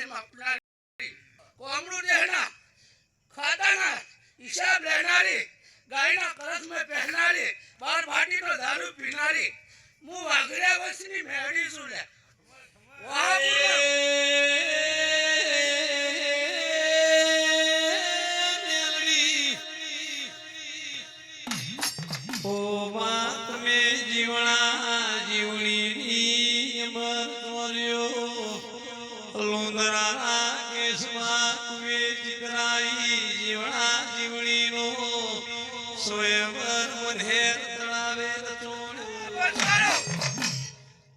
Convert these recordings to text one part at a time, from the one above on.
પાણી માપનારી કોમડું દેહના ખાતાના હિસાબ લેનારી, ગાયના કરસ મેં પહેરનારી બાર ભાટીનો દારૂ પીનારી, હું વાઘર્યા વસની મેળી છું લે. જીવણા જીવણીની અમર કર્યો લુંદરા કેશમાં તમે જીતરાઈ જીવણા જીવણીનો. સ્વયંવર મનહેર તળાવે રચોડ્યો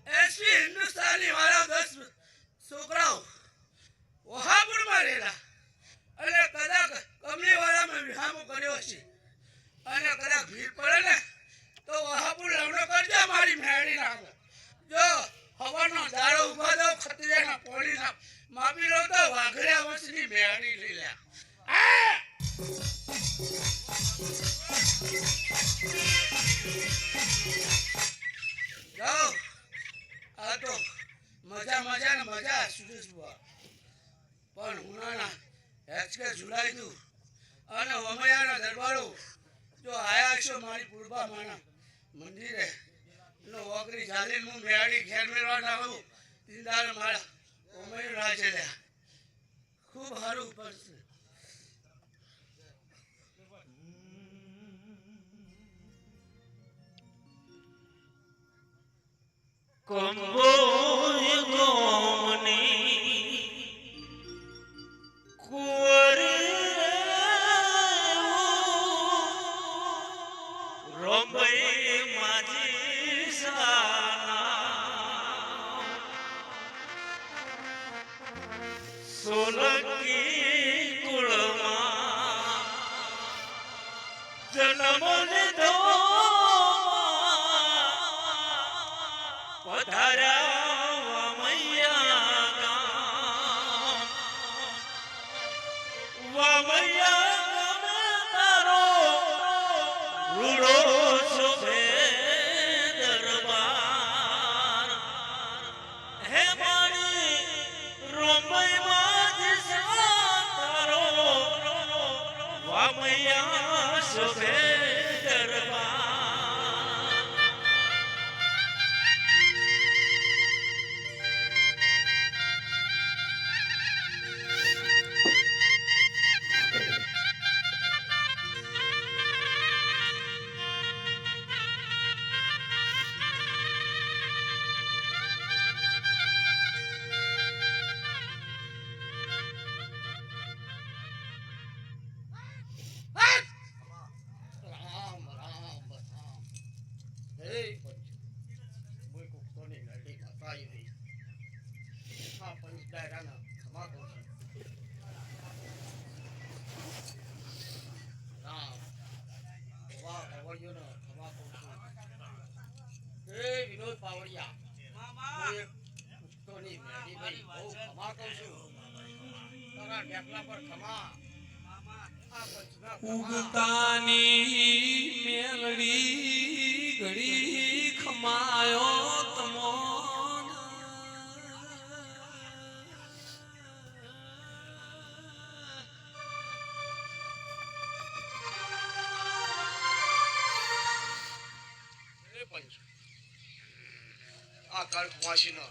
એસપી હિન્દુસ્તાની વાળા દસ લો તો વાઘર્યા વર્ષની મેળી લઈ લે આ! આ તો મજા મજા ને મજા સુરેશ બુઆ પણ ઉનાળા, હેચકે ઝુલાઈ દઉં અને વમૈયાના દરબારો, જો આયા છો મારી પૂર્વા માના મંદિરે. નો ઓગરી હું મેળી ઘેર મેળવા ના આવું. દિલદાર મારા વમૈયું રાજે લે ખૂબ સારું પડશે. enamoro. chover. વિનોદ પાવડિયા હું એક મેળી ભાઈ બહુ ખમા કહું છું. તારા ઢેકલા પર ખમા આ પંચના ખમા ઉગતાની મેલડી ઘડી ખમાયો. આ કાળ કુવાસીનો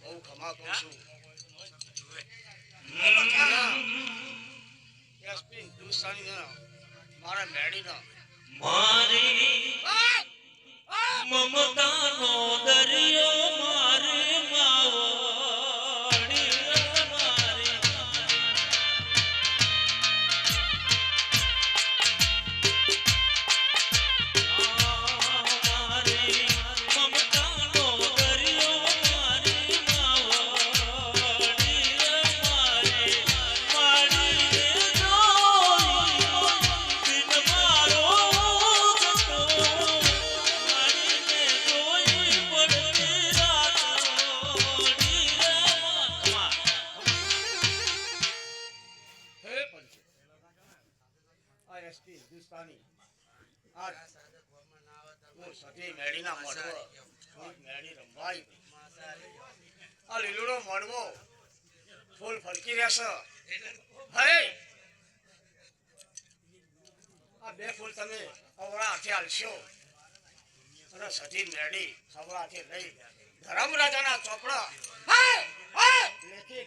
બહુ ખમા કહું છું. એસપી હિન્દુસ્તાનીના મારા મેડીના. મારી મમતાનો દરિયો. હિન્દુસ્તાની આ સતી મેડી રમવાઈ. ફૂલ ફરકી રહેશે. હે? આ બે ફૂલ તમે અવળા હાથે અને સધી મેળી સવળા લઈ ધરમ રાજાના ચોપડા. લેખે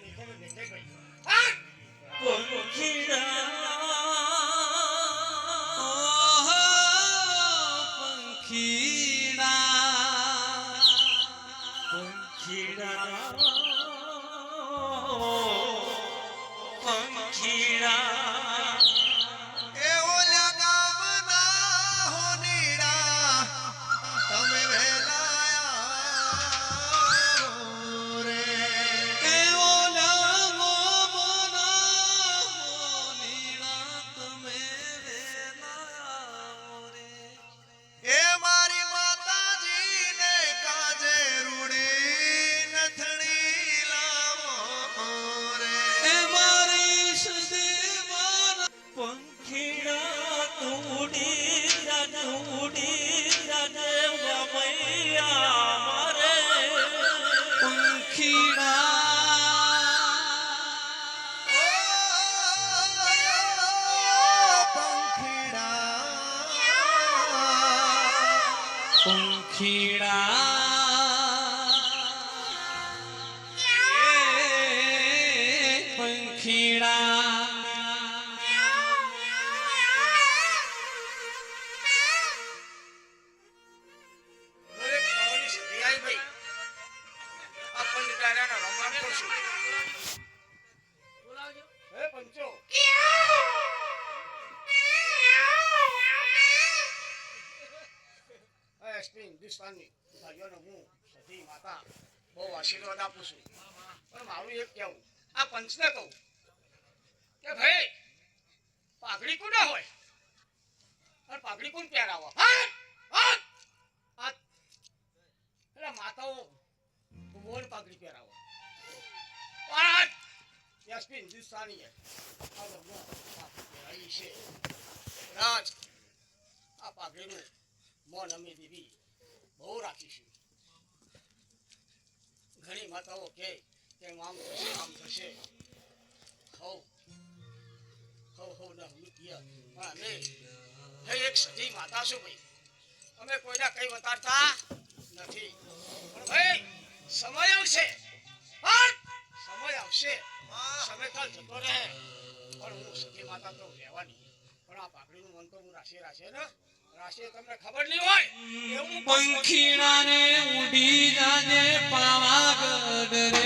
પંખીડા તુડી રાજ ઉડી રાજ વમૈયા મારે દરેક બહુ આશીર્વાદ આપું મારું એક કહેવું આ પંચને કહું કે ભાઈ પાઘડી કોને હોય પાઘડી કોણ પહેરાવો એટલે માતાઓ મોર પાઘડી પહેરાવો એસપી હિન્દુસ્તાની રાજ આ પાઘડીનું મોન અમે દેવી બહુ રાખીશું ઘણી માતાઓ કે તેમ આમ થશે આમ થશે. હવ. હવ હવ ના હું અમે હે એક સજી માતા છું ભાઈ. અમે કોઈના કઈ વતાડતા નથી. પણ ભાઈ સમય આવશે. હા, સમય આવશે. સમય કાલ જતો રહે. પણ હું સતી માતા તો રહેવાની. પણ આ પાઘડીનું મન તો હું રાશે રાશે ને? તમને ખબર નહીં હોય ઉડી જાને પાવાગઢ